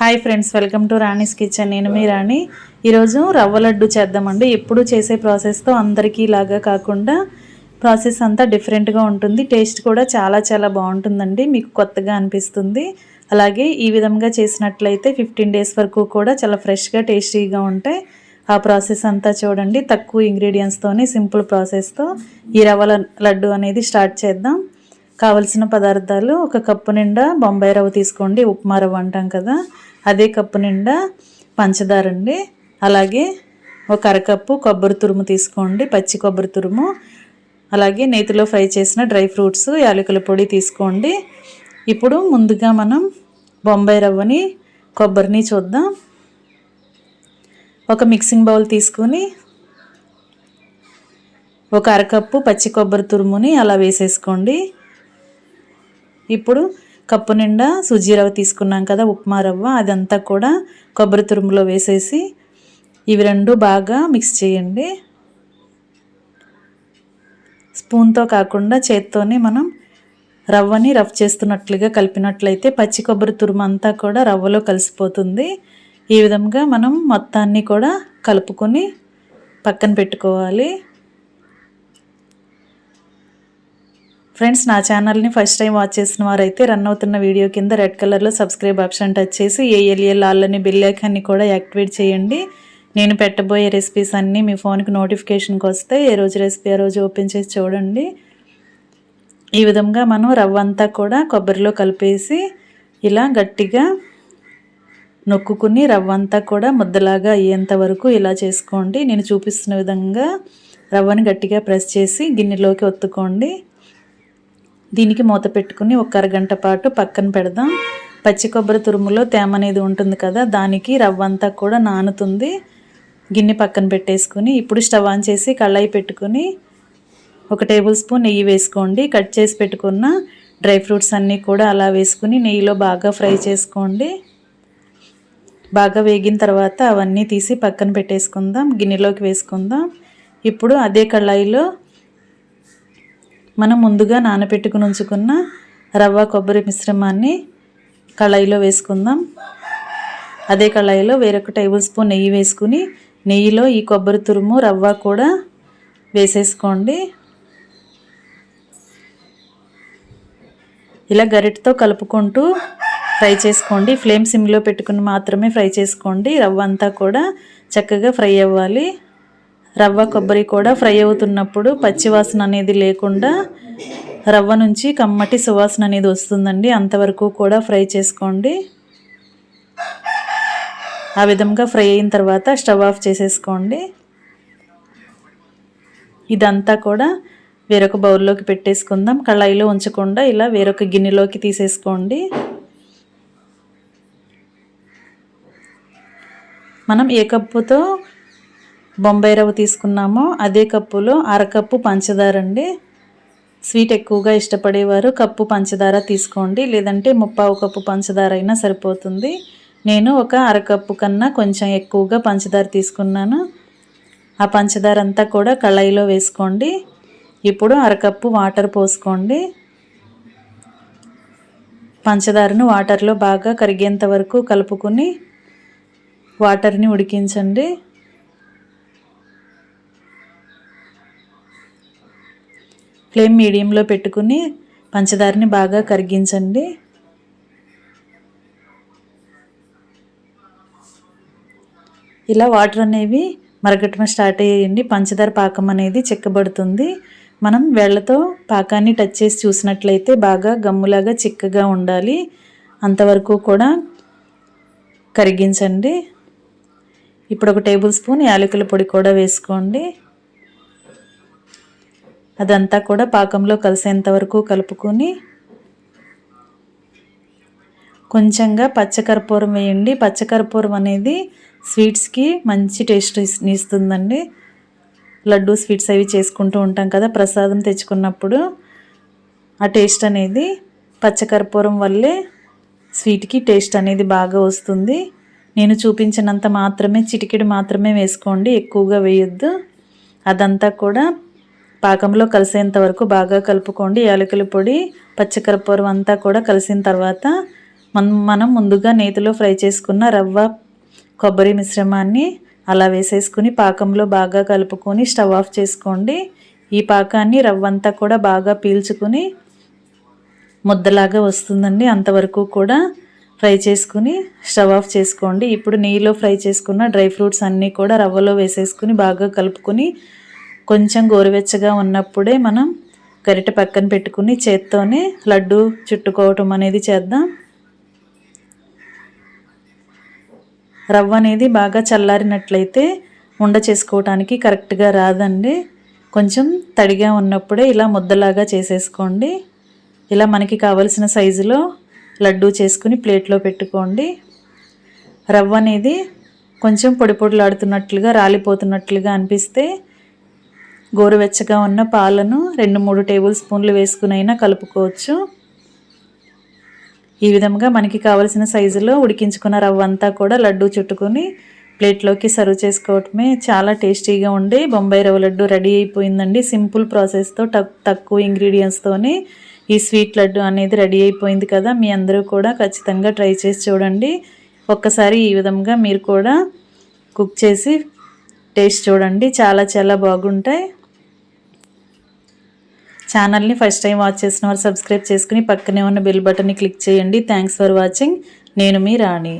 Hi friends welcome to Rani's kitchen. నేను మీ రాణి. ఈరోజు రవ్వ లడ్డు చేద్దామండి. ఎప్పుడు చేసే ప్రాసెస్తో అందరికీ లాగా కాకుండా ప్రాసెస్ అంతా డిఫరెంట్గా ఉంటుంది. టేస్ట్ కూడా చాలా చాలా బాగుంటుందండి. మీకు కొత్తగా అనిపిస్తుంది. అలాగే ఈ విధంగా చేసినట్లయితే ఫిఫ్టీన్ డేస్ వరకు కూడా చాలా ఫ్రెష్గా టేస్టీగా ఉంటాయి ఆ ప్రాసెస్ అంతా చూడండి. తక్కువ ఇంగ్రీడియంట్స్తోనే సింపుల్ ప్రాసెస్తో ఈ రవ్వ లడ్డు అనేది స్టార్ట్ చేద్దాం. కావలసిన పదార్థాలు ఒక కప్పు నిండా బొంబాయి రవ్వ తీసుకోండి ఉప్మా రవ్వ అంటాం కదా అదే కప్పు నిండా పంచదార అండి. అలాగే ఒక అరకప్పు కొబ్బరి తురుము తీసుకోండి పచ్చి కొబ్బరి తురుము. అలాగే నేతిలో ఫ్రై చేసిన డ్రై ఫ్రూట్స్ యాలకుల పొడి తీసుకోండి. ఇప్పుడు ముందుగా మనం బొంబాయి రవ్వని కొబ్బరిని చూద్దాం. ఒక మిక్సింగ్ బౌల్ తీసుకుని ఒక అరకప్పు పచ్చి కొబ్బరి తురుముని అలా వేసేసుకోండి. ఇప్పుడు కప్పు నిండా సుజీ రవ్వ తీసుకున్నాం కదా ఉప్మా రవ్వ. అదంతా కూడా కొబ్బరి తురుములో వేసేసి ఇవి రెండు బాగా మిక్స్ చేయండి. స్పూన్తో కాకుండా చేత్తోనే మనం రవ్వని రఫ్ చేస్తున్నట్లుగా కలిపినట్లయితే పచ్చి కొబ్బరి తురుము అంతా కూడా రవ్వలో కలిసిపోతుంది. ఈ విధంగా మనం మొత్తాన్ని కూడా కలుపుకొని పక్కన పెట్టుకోవాలి. ఫ్రెండ్స్ నా ఛానల్ని ఫస్ట్ టైం వాచ్ చేసిన వారైతే రన్ అవుతున్న వీడియో కింద రెడ్ కలర్లో సబ్స్క్రైబ్ ఆప్షన్ టచ్ చేసి ఏఎల్ఎల్ ఆల్లని బిల్ ఐకాన్ని కూడా యాక్టివేట్ చేయండి. నేను పెట్టబోయే రెసిపీస్ అన్నీ మీ ఫోన్కి నోటిఫికేషన్కి వస్తే ఏ రోజు రెసిపీ ఆ రోజు ఓపెన్ చేసి చూడండి. ఈ విధంగా మనం రవ్వ అంతా కూడా కొబ్బరిలో కలిపేసి ఇలా గట్టిగా నొక్కుకుని రవ్వ అంతా కూడా ముద్దలాగా అయ్యేంత వరకు ఇలా చేసుకోండి. నేను చూపిస్తున్న విధంగా రవ్వని గట్టిగా ప్రెస్ చేసి గిన్నెలోకి ఒత్తుకోండి. దీనికి మూత పెట్టుకుని ఒక అరగంట పాటు పక్కన పెడదాం. పచ్చి కొబ్బరి తురుములో తేమ అనేది ఉంటుంది కదా దానికి రవ్వ అంతా కూడా నానుతుంది. గిన్నె పక్కన పెట్టేసుకుని ఇప్పుడు స్టవ్ ఆన్ చేసి కళ్ళాయి పెట్టుకుని ఒక టేబుల్ స్పూన్ నెయ్యి వేసుకోండి. కట్ చేసి పెట్టుకున్న డ్రై ఫ్రూట్స్ అన్నీ కూడా అలా వేసుకుని నెయ్యిలో బాగా ఫ్రై చేసుకోండి. బాగా వేగిన తర్వాత అవన్నీ తీసి పక్కన పెట్టేసుకుందాం. గిన్నెలోకి వేసుకుందాం. ఇప్పుడు అదే కళాయిలో మనం ముందుగా నానబెట్టుకుని ఉంచుకున్న రవ్వ కొబ్బరి మిశ్రమాన్ని కళాయిలో వేసుకుందాం. అదే కళాయిలో వేరొక టేబుల్ స్పూన్ నెయ్యి వేసుకుని నెయ్యిలో ఈ కొబ్బరి తురుము రవ్వ కూడా వేసేసుకోండి. ఇలా గరిటతో కలుపుకుంటూ ఫ్రై చేసుకోండి. ఫ్లేమ్ సిమ్లో పెట్టుకుని మాత్రమే ఫ్రై చేసుకోండి. రవ్వ అంతా కూడా చక్కగా ఫ్రై అవ్వాలి. రవ్వ కొబ్బరి కూడా ఫ్రై అవుతున్నప్పుడు పచ్చివాసన అనేది లేకుండా రవ్వ నుంచి కమ్మటి సువాసన అనేది వస్తుందండి. అంతవరకు కూడా ఫ్రై చేసుకోండి. ఆ విధంగా ఫ్రై అయిన తర్వాత స్టవ్ ఆఫ్ చేసేసుకోండి. ఇదంతా కూడా వేరొక బౌల్లోకి పెట్టేసుకుందాం. కళాయిలో ఉంచకుండా ఇలా వేరొక గిన్నెలోకి తీసేసుకోండి. మనం ఏ కప్పుతో బొంబాయి రవ్వ తీసుకున్నామో. అదే కప్పులో అరకప్పు పంచదార అండి. స్వీట్ ఎక్కువగా ఇష్టపడేవారు. కప్పు పంచదార తీసుకోండి. లేదంటే ముప్పావు కప్పు పంచదార అయినా సరిపోతుంది. నేను ఒక అరకప్పు కన్నా కొంచెం ఎక్కువగా పంచదార తీసుకున్నాను. ఆ పంచదార అంతా కూడా కళాయిలో వేసుకోండి. ఇప్పుడు అరకప్పు వాటర్ పోసుకోండి. పంచదారను వాటర్లో బాగా కరిగేంత వరకు కలుపుకొని వాటర్ని ఉడికించండి. ఫ్లేమ్ మీడియంలో పెట్టుకుని పంచదారని బాగా కరిగించండి. ఇలా వాటర్ అనేవి మరగటం స్టార్ట్ అయ్యేయండి పంచదార పాకం అనేది చిక్కబడుతుంది. మనం వేళ్ళతో పాకాన్ని టచ్ చేసి చూసినట్లయితే బాగా గమ్ములాగా చిక్కగా ఉండాలి. అంతవరకు కూడా కరిగించండి. ఇప్పుడు ఒక టేబుల్ స్పూన్ యాలకుల పొడి కూడా వేసుకోండి. అదంతా కూడా పాకంలో కలిసేంత వరకు కలుపుకొని కొంచెంగా పచ్చకర్పూరం వేయండి. పచ్చకర్పూరం అనేది స్వీట్స్కి మంచి టేస్ట్ ఇస్తుందండి. లడ్డు స్వీట్స్ అవి చేసుకుంటూ ఉంటాం కదా ప్రసాదం తెచ్చుకున్నప్పుడు. ఆ టేస్ట్ అనేది పచ్చకర్పూరం వల్లే స్వీట్కి టేస్ట్ అనేది బాగా వస్తుంది. నేను చూపించినంత మాత్రమే చిటికెడు మాత్రమే వేసుకోండి ఎక్కువగా వేయొద్దు. అదంతా కూడా పాకంలో కలిసేంత వరకు బాగా కలుపుకోండి. యాలకుల పొడి పచ్చకరపూరం అంతా కూడా కలిసిన తర్వాత మనం మనం ముందుగా నేతిలో ఫ్రై చేసుకున్న రవ్వ కొబ్బరి మిశ్రమాన్ని అలా వేసేసుకుని పాకంలో బాగా కలుపుకొని స్టవ్ ఆఫ్ చేసుకోండి. ఈ పాకాన్ని రవ్వంతా కూడా బాగా పీల్చుకుని ముద్దలాగా వస్తుందండి. అంతవరకు కూడా ఫ్రై చేసుకుని స్టవ్ ఆఫ్ చేసుకోండి. ఇప్పుడు నెయ్యిలో ఫ్రై చేసుకున్న డ్రై ఫ్రూట్స్ అన్నీ కూడా రవ్వలో వేసేసుకుని బాగా కలుపుకొని కొంచెం గోరువెచ్చగా ఉన్నప్పుడే మనం గరిటె పక్కన పెట్టుకుని చేత్తోనే లడ్డు చుట్టుకోవటం అనేది చేద్దాం. రవ్వ అనేది బాగా చల్లారినట్లయితే ఉండ చేసుకోవటానికి కరెక్ట్గా రాదండి. కొంచెం తడిగా ఉన్నప్పుడే ఇలా ముద్దలాగా చేసేసుకోండి. ఇలా మనకి కావలసిన సైజులో లడ్డూ చేసుకుని ప్లేట్లో పెట్టుకోండి. రవ్వ అనేది కొంచెం పొడి పొడిలాడుతున్నట్లుగా రాలిపోతున్నట్లుగా అనిపిస్తే గోరువెచ్చగా ఉన్న పాలను రెండు మూడు టేబుల్ స్పూన్లు వేసుకునైనా కలుపుకోవచ్చు. ఈ విధంగా మనకి కావలసిన సైజులో ఉడికించుకున్న రవ్వ అంతా కూడా లడ్డు చుట్టుకొని ప్లేట్లోకి సర్వ్ చేసుకోవటమే చాలా టేస్టీగా ఉండే బొంబాయి రవ్వ లడ్డు రెడీ అయిపోయిందండి. సింపుల్ ప్రాసెస్తో తక్కువ ఇంగ్రీడియంట్స్తోనే ఈ స్వీట్ లడ్డు అనేది రెడీ అయిపోయింది కదా. మీ అందరూ కూడా ఖచ్చితంగా ట్రై చేసి చూడండి. ఒక్కసారి ఈ విధంగా మీరు కూడా కుక్ చేసి టేస్ట్ చూడండి. చాలా చాలా బాగుంటాయి. ఛానల్ని ఫస్ట్ టైం వాచ్ చేసిన వారు సబ్స్క్రైబ్ చేసుకుని పక్కనే ఉన్న బెల్ బటన్ని క్లిక్ చేయండి. Thanks for watching. నేను మీ రాణి.